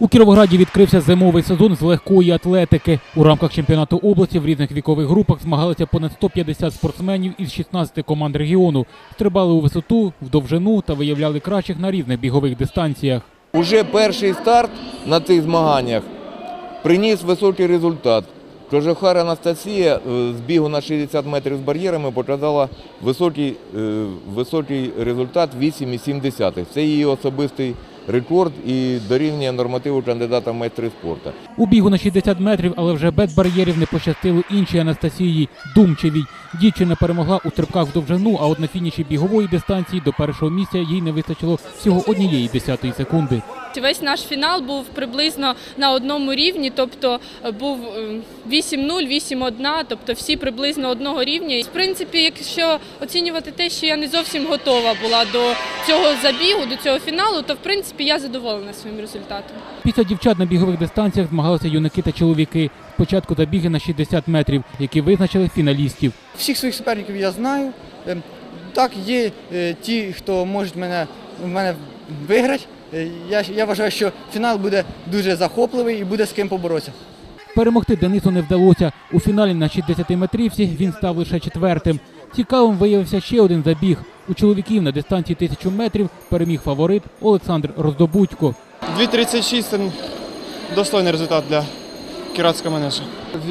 У Кіровограді відкрився зимовий сезон з легкої атлетики. У рамках чемпіонату області в різних вікових групах змагалися понад 150 спортсменів із 16 команд регіону. Стрибали у висоту, в довжину та виявляли кращих на різних бігових дистанціях. Уже перший старт на цих змаганнях приніс високий результат. Кожухар Анастасія е, з бігу на 60 метрів з бар'єрами показала високий, е, високий результат 8,7. Це її особистий рекорд і дорівнює нормативу кандидата в майстри спорту. У бігу на 60 метрів, але вже без бар'єрів не пощастило іншій Анастасії Думчевій. Дівчина перемогла у стрибках в довжину, а от на фініші бігової дистанції до першого місця їй не вистачило всього однієї десятої секунди. Весь наш фінал був приблизно на одному рівні, тобто е, був е, 8-0, 8-1, тобто всі приблизно одного рівня. І, в принципі, якщо оцінювати те, що я не зовсім готова була до цього забігу, до цього фіналу, то в принципі я задоволена своїм результатом. Після дівчат на бігових дистанціях змагалися юнаки та чоловіки. Спочатку забіги на 60 метрів, які визначили фіналістів. Всіх своїх суперників я знаю. Ем, Так, є е, ті, хто можуть мене, мене виграти. Е, Я, я вважаю, що фінал буде дуже захопливий і буде з ким поборотися. Перемогти Денису не вдалося. У фіналі на 60 метрівці він став лише четвертим. Цікавим виявився ще один забіг. У чоловіків на дистанції 1000 метрів переміг фаворит Олександр Роздобудько. 2.36 це достойний результат для кіратського манежа.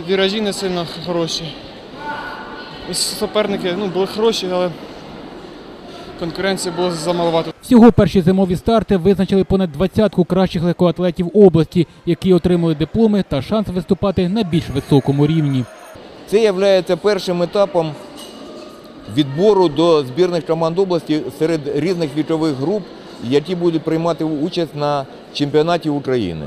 Віражі не сильно хороші. Суперники ну, були хороші, але конкуренції було замаловато. Всього перші зимові старти визначили понад двадцятку кращих легкоатлетів області, які отримали дипломи та шанс виступати на більш високому рівні. Це є першим етапом відбору до збірних команд області серед різних вікових груп, які будуть приймати участь на чемпіонаті України.